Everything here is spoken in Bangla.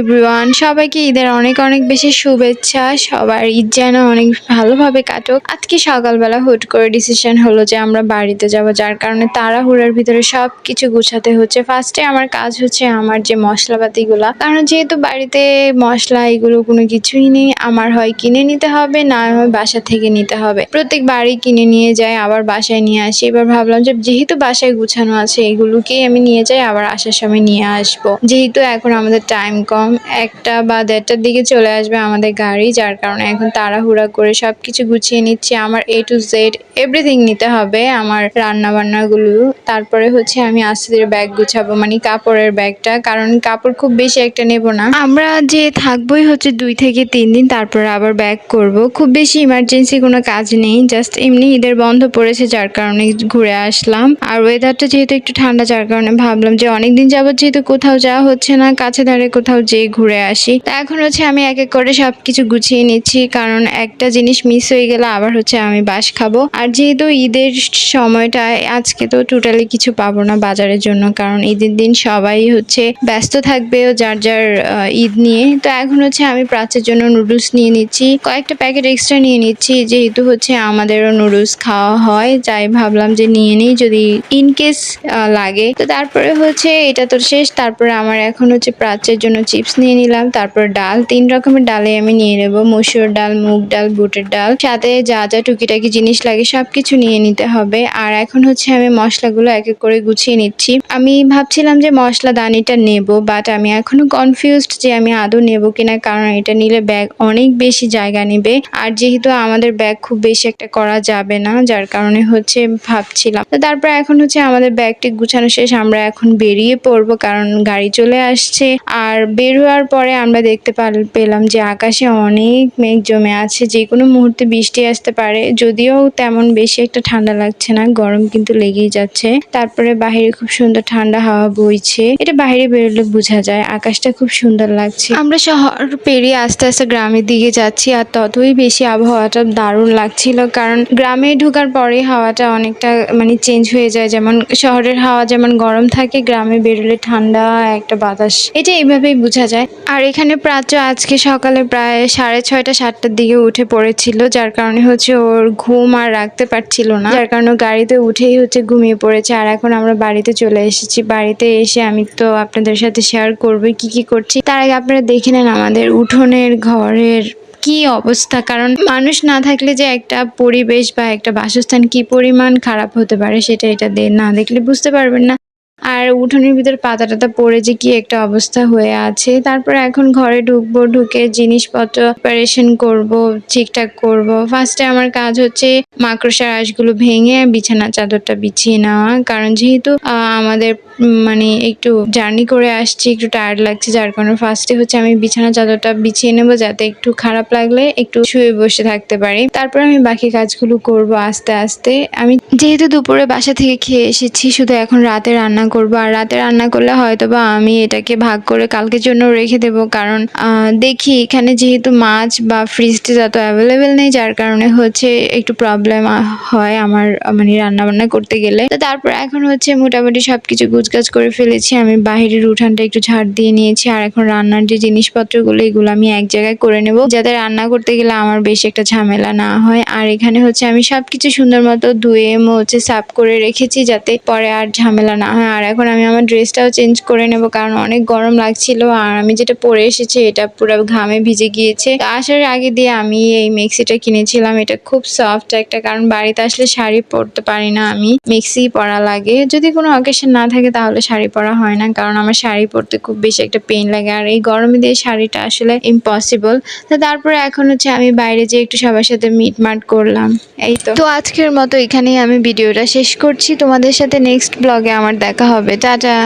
এভরিওয়ান সবাইকে ঈদের অনেক অনেক বেশি শুভেচ্ছা। সবার ঈদ যেন অনেক ভালোভাবে কাটুক। আজকে সকালবেলা হুট করে ডিসিশন হলো যে আমরা বাড়িতে যাব, যার কারণে তাড়াহুড়ার ভিতরে সব কিছু গুছাতে হচ্ছে। ফার্স্টে আমার কাজ হচ্ছে আমার যে মশলাপাতিগুলা। কারণ যেহেতু বাড়িতে মশলা এগুলো কোনো কিছুই নেই, আমার হয় কিনে নিতে হবে, না হয় বাসা থেকে নিতে হবে। প্রত্যেক বাড়ি কিনে নিয়ে যায়, আবার বাসায় নিয়ে আসি। এবার ভাবলাম যে যেহেতু বাসায় গুছানো আছে, এগুলোকেই আমি নিয়ে যাই, আবার আসার সময় নিয়ে আসব। যেহেতু এখন আমাদের টাইম কম একটা বা দেড়টার দিকে চলে আসবে আমাদের গাড়ি, যার কারণে এখন তাড়াহুড়া করে সব কিছু গুছিয়ে নিচ্ছি। আমার এ টু জেড এভরিথিং নিতে হবে, আমার রান্না বান্নাগুলো তারপরে হচ্ছে আমি আস্তে ধীরে ব্যাগ গুছাবো মানে কাপড়ের ব্যাগটা কারণ কাপড় খুব বেশি একটা নেব না। আমরা যে থাকবোই হচ্ছে দুই থেকে তিন দিন, তারপরে আবার ব্যাগ করব। খুব বেশি ইমার্জেন্সি কোনো কাজ নেই জাস্ট এমনি ঈদের বন্ধ পড়েছে, যার কারণে ঘুরে আসলাম। আর ওয়েদারটা যেহেতু একটু ঠান্ডা, যার কারণে ভাবলাম যে অনেকদিন যাবত যেহেতু কোথাও যাওয়া হচ্ছে না, কাছে ধারে কোথাও যেয়ে ঘুরে আসি। তা এখন হচ্ছে আমি এক এক করে সব কিছু গুছিয়ে নিচ্ছি, কারণ একটা জিনিস মিস হয়ে গেলে আবার হচ্ছে আমি বাস খাব। আর যেহেতু ঈদের সময়টায় আজকে তো টোটালি কিছু পাবো না বাজারের জন্য, কারণ ঈদের দিন সবাই হচ্ছে ব্যস্ত থাকবে যার যার ঈদ নিয়ে। তো এখন হচ্ছে আমি প্রাচ্যের জন্য নুডলস নিয়ে নিচ্ছি, কয়েকটা প্যাকেট এক্সট্রা নিয়ে নিচ্ছি, যেহেতু হচ্ছে আমাদেরও নুডলস খাওয়া হয়। তাই ভাবলাম যে নিয়ে নিই যদি ইন কেস লাগে। তো তারপরে হচ্ছে এটা তো শেষ, তারপরে আমার এখন হচ্ছে প্রাচ্যের জন্য চিপস নিয়ে নিলাম, তারপর ডাল, তিন রকমের ডালে আমি নিয়ে নেব। মসুর ডাল, মুগ ডাল, বুটের ডাল, সাথে যা যা টুকিটাকি জিনিস লাগে সবকিছু নিয়ে নিতে হবে। আর এখন হচ্ছে আমি মশলাগুলো এক এক করে গুছিয়ে নিচ্ছি। আমি ভাবছিলাম যে মশলা দানিটা নেব বাট আমি এখনও কনফিউজড যে আমি আদৌ নেব কিনা, কারণ এটা নিলে ব্যাগ অনেক বেশি জায়গা নেবে। আর যেহেতু আমাদের ব্যাগ খুব বেশি একটা করা যাবে না, যার কারণে হচ্ছে ভাবছিলাম। তো তারপর এখন হচ্ছে আমাদের ব্যাগটি গুছানো শেষ, আমরা এখন বেরিয়ে পড়ব, কারণ গাড়ি চলে আসছে। আর বের হওয়ার পরে আমরা দেখতে পাল- পেলাম যে আকাশে অনেক মেঘ জমে আছে, যে কোনো মুহূর্তে বৃষ্টি আসতে পারে। যদিও তেমন বেশি একটা ঠান্ডা লাগছে না, গরম কিন্তু লেগেই যাচ্ছে। তারপরে বাইরে খুব সুন্দর ঠান্ডা হাওয়া বইছে। এটা বাইরে বেরোলে বোঝা যায়, আকাশটা খুব সুন্দর লাগছে। আমরা শহর পেরিয়ে আস্তে আস্তে গ্রামের দিকে যাচ্ছি, আর ততই বেশি আবহাওয়াটা দারুণ লাগছিল, কারণ গ্রামে ঢোকার পরে হাওয়াটা অনেকটা মানে চেঞ্জ হয়ে যায়। যেমন শহরের হাওয়া যেমন গরম থাকে, গ্রামে বেরোলে ঠান্ডা একটা বাতাস। এটা এইভাবেই বোঝা যায়। আর এখানে প্রাচ্য আজকে সকালে প্রায় সাড়ে ছয়টা, সাতটার দিকে উঠে পড়েছিল, যার কারণে হচ্ছে ওর ঘুম আর রাখতে পারছিল না। যার কারণে গাড়িতে উঠেই হচ্ছে ঘুমিয়ে পড়েছে। আর এখন আমরা বাড়িতে চলে এসেছি। বাড়িতে এসে আমি তো আপনাদের সাথে শেয়ার করব কি কি করছি। তার আগে আপনারা দেখে নেন আমাদের উঠোনের ঘরের কি অবস্থা। কারণ মানুষ না থাকলে যে একটা পরিবেশ বা একটা বাসস্থান কি পরিমাণ খারাপ হতে পারে, সেটা এটা না দেখলে বুঝতে পারবেন না। আর উঠোনের ভিতর পাতা টাতা পড়ে যে কি একটা অবস্থা হয়ে আছে। তারপর এখন ঘরে ঢুকবো, ঢুকে জিনিসপত্র প্রিপারেশন করব, ঠিকঠাক করব। ফার্স্টে আমার কাজ হচ্ছে মাকড়সার আঁশগুলো ভেঙে বিছানা চাদরটা বিছিয়ে নেওয়া। কারণ যেহেতু আমাদের মানে একটু জার্নি করে আসছি, একটু টায়ার্ড লাগছে, যার কারণে ফার্স্টে হচ্ছে আমি বিছানা চাদরটা বিছিয়ে নেব যাতে একটু খারাপ লাগলে একটু শুয়ে বসে থাকতে পারি। তারপর আমি বাকি কাজগুলো করব আস্তে আস্তে। আমি যেহেতু দুপুরে বাসা থেকে খেয়ে এসেছি, শুধু এখন রাতে রান্না করব। আর রাতে রান্না করলে হয়তো বা আমি এটাকে ভাগ করে কালকের জন্য রেখে দেবো। কারণ দেখি এখানে যেহেতু মাছ বা ফ্রিজতে যত অ্যাভেলেবেল নেই, যার কারণে হচ্ছে একটু প্রবলেম হয় আমার মানে রান্না বান্না করতে গেলে। তো তারপর এখন হচ্ছে মোটামুটি সব সবকিছু গুছগাছ করে ফেলেছি, আমি বাহিরের উঠানটা একটু ঝাড় দিয়ে নিয়েছি, আর এখন রান্নার যে জিনিসপত্রগুলো, এগুলো আমি এক জায়গায় করে নেব। যাতে রান্না করতে গেলে আমার বেশি একটা ঝামেলা না হয়। আর এখানে হচ্ছে আমি সবকিছু সুন্দর মতো ধুয়ে, মুছে, সাফ করে রেখেছি যাতে পরে আর ঝামেলা না হয়। আর এখন আমি আমার ড্রেসটাও চেঞ্জ করে নেব, কারণ অনেক গরম লাগছিল, আর আমি যেটা পরে এসেছি, এটা পুরো ঘামে ভিজে গিয়েছে। আসার আগে দিয়ে আমি এই মেক্সিটা কিনেছিলাম, এটা খুব সফট একটা, কারণ বাড়িতে আসলে শাড়ি পরতে পারি না আমি। মেক্সি পরা লাগে। যদি কোনো অকেশন না থাকে তাহলে শাড়ি পরা হয় না, কারণ আমার শাড়ি পরতে খুব বেশি একটা পেন লাগে। আর এই গরমে দিয়ে শাড়িটা আসলে ইম্পসিবল তো তারপরে এখন হচ্ছে আমি বাইরে যেয়ে একটু সবার সাথে মিটমাট করলাম। এই তো। তো আজকের মতো এখানেই আমি ভিডিওটা শেষ করছি। তোমাদের সাথে নেক্সট ব্লগে আমার দেখা হবে। টাটা!